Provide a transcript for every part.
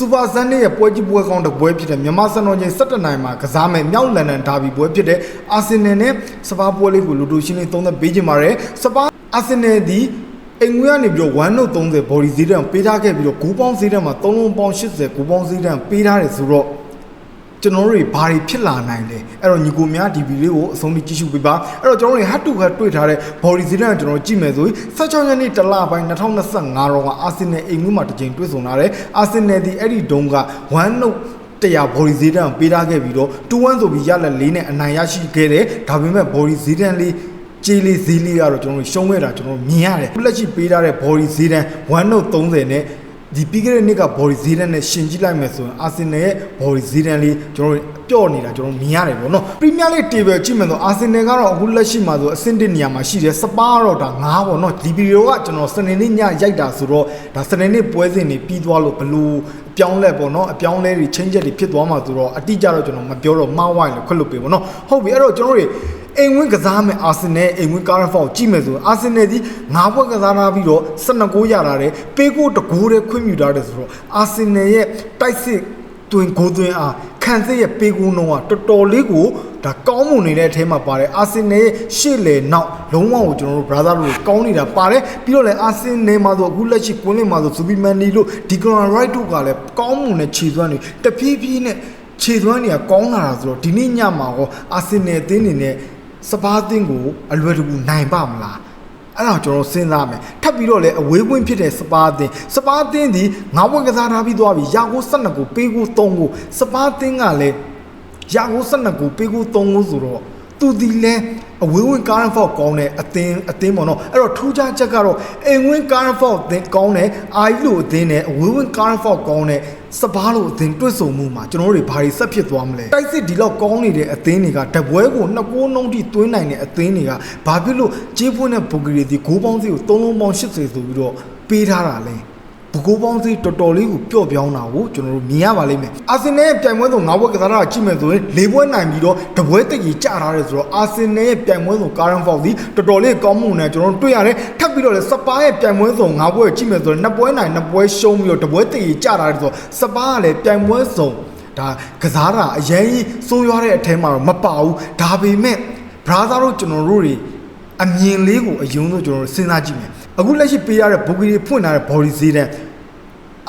စူပါဇန်နေရဲ့ပွဲကြီးပွဲကောင်းတစ်ပွဲဖြစ်တဲ့မြန်မာစံတော်ချိန်17နိုင်မှာကစားမယ်မြောက်လန်ဒန်ဒါဘီပွဲဖြစ်တဲ့အာဆင်နယ်နဲ့စပါပွဲလေးကိုလူတို့ရှင်းလင်းသုံးသပ်ပေးကြပါရယ်စပါအာဆင်နယ်ဒီအိမ်ငွေကနေပြီးတော့1 note 30 body ဈေးတန်းပေးထားခဲ့ပြီးတော့ဂူပေါင်းဈေးတန်းမှာ3လုံးပေါင်း80ဂူပေါင်းဈေးတန်းပေးထားတယ်ဆိုတော့ ကျွန်တော်တို့တွေဘာတွေဖြစ်လာနိုင်လဲအဲ့တော့ညီကိုများဒီဗီလေးကိုအဆုံးထိကြည့်ရှုပေးပါအဲ့တော့ကျွန်တော်တို့တွေ head to head တွေ့ထားတဲ့ body ဈေးတန်းကိုကျွန်တော်ကြည့်မယ်ဆိုရင်16ရက်နေ့တလပိုင်း2025တော့ကအာဆင်နယ်အိမ်ငွေမှာတစ်ချိန်တွေ့ဆုံလာတယ်အာဆင်နယ်ဒီအဲ့ဒီတုန်းက1 note တရား body ဈေးတန်းပေးထားခဲ့ပြီးတော့2-1ဆိုပြီးရလက်လေးနဲ့အနိုင်ရရှိခဲ့တယ်ဒါပေမဲ့ body ဈေးတန်းလေးကြေးလေးဈေးလေးကတော့ကျွန်တော်တို့ရှုံးခဲ့တာကျွန်တော်တို့မြင်ရတယ်လက်ရှိပေးထားတဲ့ body ဈေးတန်း1 note 30နဲ့ ဒီပြီးခဲ့တဲ့နှစ်က body ဈေးတန်းနဲ့ရှင်ကြည့်လိုက်မယ်ဆိုရင်အာဆင်နယ်ရဲ့ body ဈေးတန်းလေးကျွန်တော်တို့ပျော့နေတာကျွန်တော်မြင်ရတယ်ပေါ့နော် Premier League table ကြည့်မယ်ဆိုအာဆင်နယ်ကတော့အခုလက်ရှိမှာဆိုအဆင့်1နေရာမှာရှိတယ်စပါကတော့ဒါ9ပေါ့နော်ဒီဗီဒီယိုကကျွန်တော်စနေနေ့ညရိုက်တာဆိုတော့ဒါစနေနေ့ပွဲစဉ်တွေပြီးသွားလို့ဘလို့အပြောင်းလဲပေါ့နော်အပြောင်းလဲတွေ change တွေဖြစ်သွားမှာဆိုတော့အတိအကျတော့ကျွန်တော်မပြောတော့မှားဝိုင်းလို့ခွတ်လို့ပေးပေါ့နော်ဟုတ်ပြီအဲ့တော့ကျွန်တော်တို့ အိမ်ဝင်းကစားမယ်အာဆင်နယ်အိမ်ဝင်းကားရဖောက်ကြည့်မယ်ဆိုရင်အာဆင်နယ်ဒီ9ဘွက်ကစားထားပြီးတော့12ဂိုးရတာတယ်ပေးကိုတကိုးတည်းခွင့်ပြုထားတယ်ဆိုတော့အာဆင်နယ်ရဲ့တိုက်စစ်တွင်ဂိုးသွင်းအားခံစစ်ရဲ့ပေးကိုနှုံးကတော်တော်လေးကိုဒါကောင်းမွန်နေတဲ့အထဲမှာပါတယ်အာဆင်နယ်ရဲ့ရှေ့လေနောက်လုံးဝကိုကျွန်တော်တို့ brother တို့ကောင်းနေတာပါတယ်ပြီးတော့လည်းအာဆင်နယ်မှာဆိုအခုလက်ရှိကွင်းလင်းမှာဆိုဇူဘီမန်နီလို့ဒီဂရန်ရိုက်တို့ကလည်းကောင်းမွန်တဲ့ခြေသွမ်းတွေတဖြည်းဖြည်းနဲ့ခြေသွမ်းတွေကကောင်းလာတာဆိုတော့ဒီနေ့ညမှာရောအာဆင်နယ်အသင်းနေနဲ့ စပါးအသင်းကိုအလွယ်တကူနိုင်ပါမလားအဲ့တော့ကျွန်တော်စဉ်းစားမယ်ထပ်ပြီးတော့လည်းအဝေးကွင်းဖြစ်တဲ့စပါးအသင်းစပါးအသင်းဒီငါးဘွက်ကစားထားပြီးသွားပြီရာကို12ကိုပေးကို3ကိုစပါးအသင်းကလည်းရာကို12ကိုပေးကို3ကိုဆိုတော့ သူဒီလဲအဝေးဝင်ကားရန်ဖောက်ကောင်းတဲ့အသင်းအသင်းပေါ့နော်အဲ့တော့ထူးခြားချက်ကတော့အိမ်ဝင်ကားရန်ဖောက်အသင်းကောင်းတဲ့အာကြီးလိုအသင်းနဲ့အဝေးဝင်ကားရန်ဖောက်ကောင်းတဲ့စပါးလိုအသင်းတွတ်ဆုံမှုမှာကျွန်တော်တို့တွေဘာတွေဆက်ဖြစ်သွားမလဲတိုက်စစ်ဒီလောက်ကောင်းနေတဲ့အသင်းတွေကတပွဲကိုနှစ်ကိုးနှုံးထိသွင်းနိုင်တဲ့အသင်းတွေကဘာဖြစ်လို့ကြေးဖွင့်တဲ့ဘူဂရီဒီဂိုးပေါင်းစီကို3လုံးပေါင်း80ဆိုပြီးတော့ပေးထားတာလဲ ဘကိုးပေါင်းစီတော်တော်လေးကိုပျော့ပြောင်းတာကိုကျွန်တော်တို့မြင်ရပါလိမ့်မယ်အာဆင်နယ်ရဲ့ပြိုင်ပွဲဆုံး၅ဘွဲကစားတာကြည့်မယ်ဆိုရင်၄ဘွဲနိုင်ပြီးတော့တပွဲတကြီးကျထားတယ်ဆိုတော့အာဆင်နယ်ရဲ့ပြိုင်ပွဲဆုံးကာရန်ဖောက်စီတော်တော်လေးကောင်းမှုနဲ့ကျွန်တော်တို့တွေ့ရတယ်ထပ်ပြီးတော့လည်းစပါးရဲ့ပြိုင်ပွဲဆုံး၅ဘွဲကြည့်မယ်ဆိုရင်နှစ်ပွဲနိုင်နှစ်ပွဲရှုံးပြီးတော့တပွဲတကြီးကျထားတယ်ဆိုတော့စပါးကလည်းပြိုင်ပွဲဆုံးဒါကစားတာအရင်ကြီးစိုးရွားတဲ့အထဲမှာတော့မပါဘူးဒါပေမဲ့ဘရာသာတို့ကျွန်တော်တို့တွေအမြင်လေးကိုအယုံဆုံးကျွန်တော်တို့စဉ်းစားကြည့်မယ် အခုလက်ရှိပေးရတဲ့ဘူဂီတွေဖွင့်ထားတဲ့ body ဈေးတန်း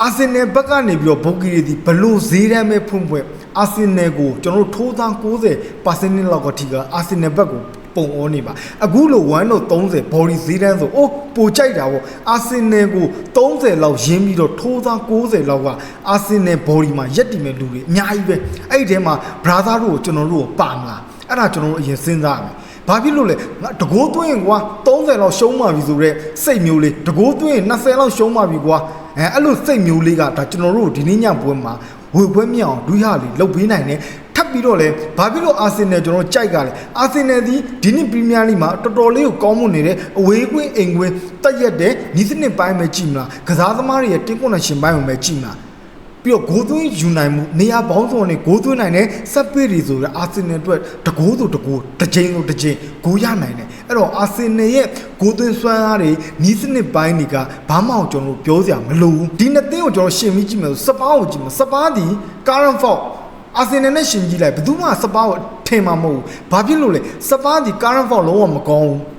အာဆင်နယ်ဘက်ကနေပြီးတော့ဘူဂီတွေဒီဘလို့ဈေးတန်းပဲဖွင့်ဖွင့်အာဆင်နယ်ကိုကျွန်တော်တို့ထိုးသား90%လောက်ကထိကအာဆင်နယ်ဘက်ကိုပုံအောနေပါအခုလို1တို့30 body ဈေးတန်းဆိုအိုးပိုကြိုက်တာပေါ့အာဆင်နယ်ကို30လောက်ရင်းပြီးတော့ထိုးသား90လောက်ကအာဆင်နယ် body မှာရက်တည်မဲ့လူတွေအများကြီးပဲအဲ့ဒီထဲမှာ brother တို့ကိုကျွန်တော်တို့ကိုပါမလားအဲ့ဒါကျွန်တော်တို့အရင်စဉ်းစားရမယ် ဘာဖြစ်လို့လဲငါတကိုးသွင်းရင်ကွာ30လောက်ရှုံးမှပြီဆိုတော့စိတ်မျိုးလေးတကိုးသွင်းရင်20လောက်ရှုံးမှပြီကွာအဲအဲ့လိုစိတ်မျိုးလေးကဒါကျွန်တော်တို့ဒီနေ့ညပွဲမှာဝေပွဲမြောင်ဒူးရလေးလုတ်ပေးနိုင်တယ်ထပ်ပြီးတော့လဲဘာဖြစ်လို့အာဆင်နယ်ကျွန်တော်ကြိုက်ကလဲအာဆင်နယ်ဒီဒီနေ့ပရီးမီးယားလိမှာတော်တော်လေးကိုကောင်းမွန်နေတယ်အဝေးကွင်းအိမ်ကွင်းတက်ရက်တဲ့နီးစနစ်ပိုင်းပဲကြည့်မလားကစားသမားတွေရဲ့တင်းကွန်နရှင်ပိုင်းကိုပဲကြည့်မလား ပြီးတော့ဂိုးသွင်းယူနိုင်မှုနေရာပေါင်းစုံနဲ့ဂိုးသွင်းနိုင်တဲ့ဆက်ပစ်တွေဆိုတော့အာဆင်နယ်အတွက်တကိုးဆိုတကိုးတစ်ချိန်ဆိုတစ်ချိန်ဂိုးရနိုင်တယ်အဲ့တော့အာဆင်နယ်ရဲ့ဂိုးသွင်းစွမ်းအားတွေနီးစနစ်ပိုင်းတွေကဘာမှအောင်ကျွန်တော်တို့ပြောစရာမလိုဘူးဒီနှစ်သင်းကိုကျွန်တော်ရှင်းပြီးကြည့်မယ်ဆိုစပါးကိုကြည့်မယ်စပါးဒီကာရန်ဖောက်အာဆင်နယ်နဲ့ရှင်းကြည့်လိုက်ဘယ်သူမှစပါးကိုထင်မှာမဟုတ်ဘူးဘာဖြစ်လို့လဲစပါးဒီကာရန်ဖောက်လုံးဝမကောင်းဘူး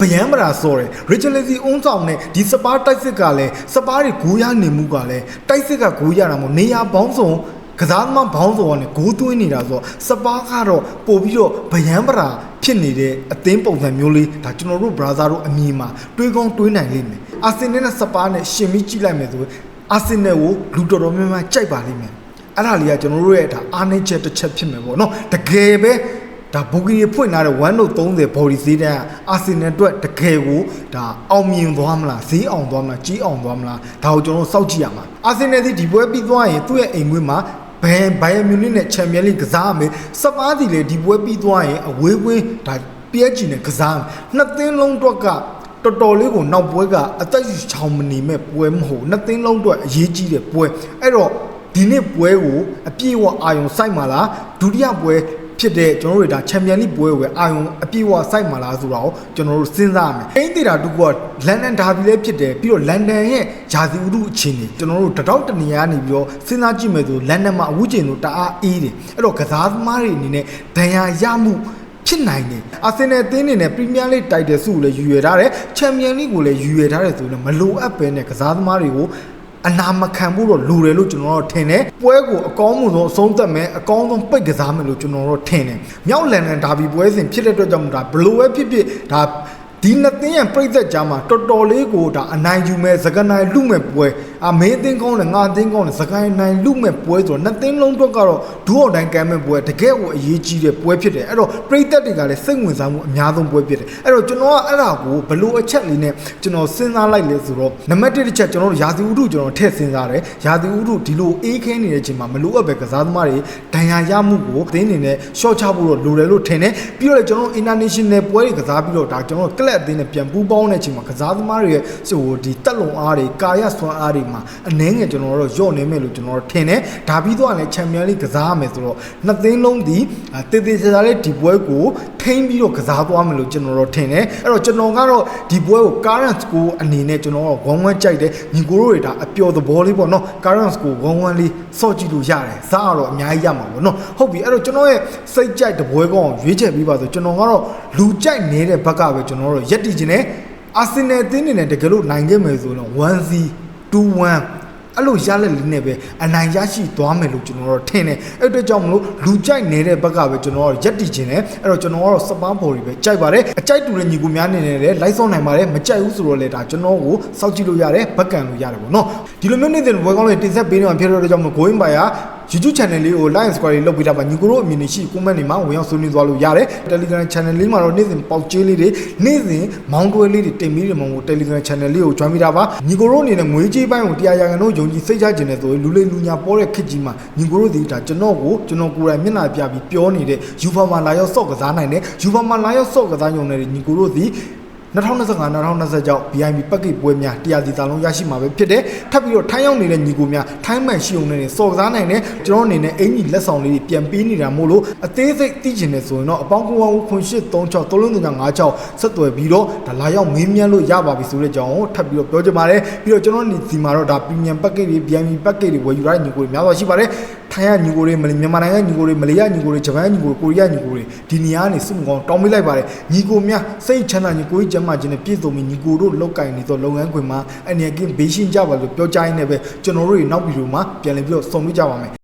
ဗယံပရာဆိုတယ်ရီချယ်လစီအုံးဆောင်နဲ့ဒီစပါးတိုက်စစ်ကလည်းစပါးတွေဂိုးရနေမှုကလည်းတိုက်စစ်ကဂိုးရတာမဟုတ်နေရဘောင်းဆောင်ကစားသမားဘောင်းဆောင်ကနေဂိုးသွင်းနေတာဆိုတော့စပါးကတော့ပို့ပြီးတော့ဗယံပရာဖြစ်နေတဲ့အသင်းပုံစံမျိုးလေးဒါကျွန်တော်တို့ brother တို့အမြင်မှာတွေးကောင်းတွေးနိုင်လိမ့်မယ်အာဆင်နယ်နဲ့စပါးနဲ့ရှင်ပြီးကြည့်လိုက်မယ်ဆိုရင်အာဆင်နယ်ကိုလူတော်တော်များများကြိုက်ပါလိမ့်မယ်အဲ့ဒါလေးကကျွန်တော်တို့ရဲ့ဒါအားနည်းချက်တစ်ချက်ဖြစ်မယ်ပေါ့နော်တကယ်ပဲ ဒါဘူဂီဖွင့်လာတဲ့1လို့30 body ဈေးတန်းအာဆင်နယ်အတွက်တကယ်ကိုဒါအောင်မြင်သွားမလားဈေးအောင်သွားမလားကြီးအောင်သွားမလားဒါကိုကျွန်တော်တို့စောင့်ကြည့်ရမှာအာဆင်နယ်ဒီဒီပွဲပြီးသွားရင်သူ့ရဲ့အိမ်ခွင်းမှာဘယ်ဘိုင်ယန်မြူနစ်နဲ့ချန်ပီယံလိကစားရမယ်စပါးဒီလေဒီပွဲပြီးသွားရင်အဝေးဝင်းဒါ PSG နဲ့ကစားမယ်နှစ်သင်းလုံးအတွက်ကတော်တော်လေးကိုနောက်ပွဲကအသက်ကြီးချောင်မနေမဲ့ပွဲမဟုတ်နှစ်သင်းလုံးအတွက်အရေးကြီးတဲ့ပွဲအဲ့တော့ဒီနေ့ပွဲကိုအပြည့်အဝအာရုံစိုက်မှာလားဒုတိယပွဲ ဖြစ်တဲ့ကျွန်တော်တို့ဒါချန်ပီယံလိပွဲကိုပဲအာယုံအပြည့်အဝစိုက်မှာလားဆိုတော့ကျွန်တော်တို့စဉ်းစားရမယ်အင်းတီတာတူကလန်ဒန်ဒါဘီလည်းဖြစ်တယ်ပြီးတော့လန်ဒန်ရဲ့ဂျာစီဥဒုအခြေအနေကျွန်တော်တို့တတောက်တနေရာနေပြီးတော့စဉ်းစားကြည့်မယ်ဆိုလန်ဒန်မှာအဝူးကျင်တို့တအားအေးတယ်အဲ့တော့ကစားသမားတွေအနေနဲ့ဒဏ်ရာရမှုဖြစ်နိုင်တယ်အာဆင်နယ်အသင်းအနေနဲ့ပရီးမီးယားလိတိုက်တယ်စုကိုလည်းယူရထားတယ်ချန်ပီယံလိကိုလည်းယူရထားတယ်ဆိုတော့မလိုအပ်ပဲနဲ့ကစားသမားတွေကို အနာမခံဖို့တော့လိုတယ်လို့ကျွန်တော်တို့ထင်တယ်ပွဲကိုအကောင်းဆုံးအဆုံးသတ်မယ်အကောင်းဆုံးပိတ်ကစားမယ်လို့ကျွန်တော်တို့ထင်တယ်မြောက်လန်ဒန်ဒါဘီပွဲစဉ်ဖြစ်တဲ့အတွက်ကြောင့်မို့ဒါဘလိုပဲဖြစ်ဖြစ်ဒါဒီနှစ် သင်းရဲ့ပြိသက်ကြားမှာတော်တော်လေးကိုဒါအနိုင်ယူမဲ့စကနိုင်လူမဲ့ပွဲအမင်းအသင်းကောင်းတယ်ငါအသင်းကောင်းတယ်စကိုင်းနိုင်လူမဲ့ပွဲဆိုတော့နှစ်သင်းလုံးအတွက်ကတော့ဒူအော်တိုင်းကမ်းမဲ့ပွဲတကယ်ကိုအရေးကြီးတဲ့ပွဲဖြစ်တယ်အဲ့တော့ပြိသက်တွေကလည်းစိတ်ဝင်စားမှုအများဆုံးပွဲဖြစ်တယ်အဲ့တော့ကျွန်တော်ကအဲ့ဒါကိုဘလို့အချက်လေးနဲ့ကျွန်တော်စဉ်းစားလိုက်လဲဆိုတော့နံပါတ်1တစ်ချက်ကျွန်တော်တို့ရာသီဥတုကျွန်တော်ထည့်စဉ်းစားတယ်ရာသီဥတုဒီလိုအေးခဲနေတဲ့အချိန်မှာမလိုအပ်ပဲကစားသမားတွေဒဏ်ရာရမှုကိုအသင်းအနေနဲ့ရှော့ချဖို့တော့လိုတယ်လို့ထင်တယ်ပြီးတော့လည်းကျွန်တော်တို့ international ပွဲတွေကစားပြီးတော့ဒါကျွန်တော်တို့ကလပ်အသင်းနဲ့ပြန်ပူးပေါင်းတဲ့အချိန်မှာကစားသမားတွေရဲ့ဟိုဒီတက်လုံအားတွေကာယဆွမ်းအားတွေမှာအနည်းငယ်ကျွန်တော်တို့ညော့နေမယ်လို့ကျွန်တော်တို့ထင်တယ်ဒါပြီးတော့လည်းချန်ပီယံလိကစားရမယ်ဆိုတော့နှစ်သင်းလုံးဒီတည်တည်ချာချာလေးဒီပွဲကို ထိန်းပြီးတော့ကစားသွားမယ်လို့ကျွန်တော်တို့ထင်တယ်အဲ့တော့ကျွန်တော်ကတော့ဒီပွဲကို current score အနေနဲ့ကျွန်တော်က1-1ကြိုက်တယ်ညီကိုတို့တွေဒါအပျော်သဘောလေးပေါ့နော် current score 1-1လေးစော့ကြည့်လို့ရတယ်စားကတော့အများကြီးရမှာပေါ့နော်ဟုတ်ပြီအဲ့တော့ကျွန်တော်ရဲ့စိတ်ကြိုက်တပွဲကောင်းရွေးချယ်ပြီးပါဆိုကျွန်တော်ကတော့လူကြိုက်နေတဲ့ဘက်ကပဲကျွန်တော်တို့ရက်တည်ခြင်းနဲ့အာဆင်နယ်အသင်းနေနဲ့တကယ်လို့နိုင်ခဲ့မယ်ဆိုရင်တော့ 1C 2-1 အဲ့လိုရလက်လေးနဲ့ပဲအနိုင်ရရှိသွားမယ်လို့ကျွန်တော်တို့ထင်တယ်အဲ့အတွက်ကြောင့်မလို့လူကြိုက်နေတဲ့ဘက်ကပဲကျွန်တော်တို့ရက်တည်ခြင်းနဲ့အဲ့တော့ကျွန်တော်ကတော့စပန်းပေါ်တွေပဲကြိုက်ပါတယ်အကြိုက်တူတဲ့ညီကိုများနေနဲ့လည်းလိုက်စောနိုင်ပါတယ်မကြိုက်ဘူးဆိုတော့လေဒါကျွန်တော်ကိုစောက်ကြည့်လို့ရတယ်ဘက်ကန်လို့ရတယ်ပေါ့နော်ဒီလိုမျိုးနေတဲ့ဘွယ်ကောင်းလေးတင်ဆက်ပေးနေမှာဖြစ်တဲ့အတွက်ကြောင့်မလို့ going by က YouTube channel လေးကို like subscribe လုပ်ပေးတာပါညီကိုတို့အမြင်တွေရှိ comment တွေမှာဝင်ရောက်ဆွေးနွေးသွားလို့ရတယ် Telegram channel လေးမှာတော့နေ့စဉ်ပေါက်ကျေးလေးတွေနေ့စဉ်မောင်းတွဲလေးတွေတင်ပြီးတယ်မောင်းကို Telegram channel လေးကို join မိတာပါညီကိုတို့အနေနဲ့ငွေကြေးပိုင်းကိုတရားရဂန်တို့ယုံကြည်စိတ်ချခြင်းနဲ့ဆိုရင်လူလိမ်လူညာပေါ်တဲ့ခစ်ကြီးမှာညီကိုတို့ဒီဒါကျွန်တော်ကိုကျွန်တော်ကိုယ်တိုင်မျက်နှာပြပြီးပြောနေတဲ့ UFA မှာလာရောက်စော့ကစားနိုင်တယ် UFA မှာလာရောက်စော့ကစားရုံနဲ့ညီကိုတို့ဒီ 2025-2026ကြောင့် BIB ပက်ကစ်ပွဲများတရားစီစာလုံးရရှိမှာပဲဖြစ်တယ်။ထပ်ပြီးတော့ထိုင်းရောက်နေတဲ့ညီကိုများထိုင်းမှန်ရှိုံနဲ့စော်ကားနိုင်တယ်။ကျွန်တော်အနေနဲ့အင်ကြီးလက်ဆောင်လေးတွေပြန်ပေးနေတာမို့လို့အသေးစိတ်သိချင်တယ်ဆိုရင်တော့အပေါင်းကူဝန်းခွန်ရှစ်36 3956ဆက်သွယ်ပြီးတော့ဒါလာရောက်မေးမြန်းလို့ရပါပြီဆိုတဲ့အကြောင်းကိုထပ်ပြီးတော့ပြောချင်ပါတယ်။ပြီးတော့ကျွန်တော်ဒီမှာတော့ဒါ premium package တွေ BIB package တွေဝယ်ယူရတဲ့ညီကိုတွေများစွာရှိပါတယ်။ ထိုင်းရညီကိုတွေမြန်မာနိုင်ငံညီကိုတွေမလေးရညီကိုတွေဂျပန်ညီကိုတွေကိုရီးယားညီကိုတွေဒီနေရာကနေစုံကောင်တောင်းပေးလိုက်ပါတယ်ညီကိုများစိတ်ချမ်းသာညီကိုကြီးကျမ်းမာခြင်းနဲ့ပြည့်စုံပြီးညီကိုတို့လောက်ကင်နေသောလုပ်ငန်းခွင်မှာအနေကင်းဘေးရှင်းကြပါလို့ပြောကြားရင်းနဲ့ပဲကျွန်တော်တို့တွေနောက်ဗီဒီယိုမှာပြန်လည်ပြီးတော့ဆုံမိကြပါမယ်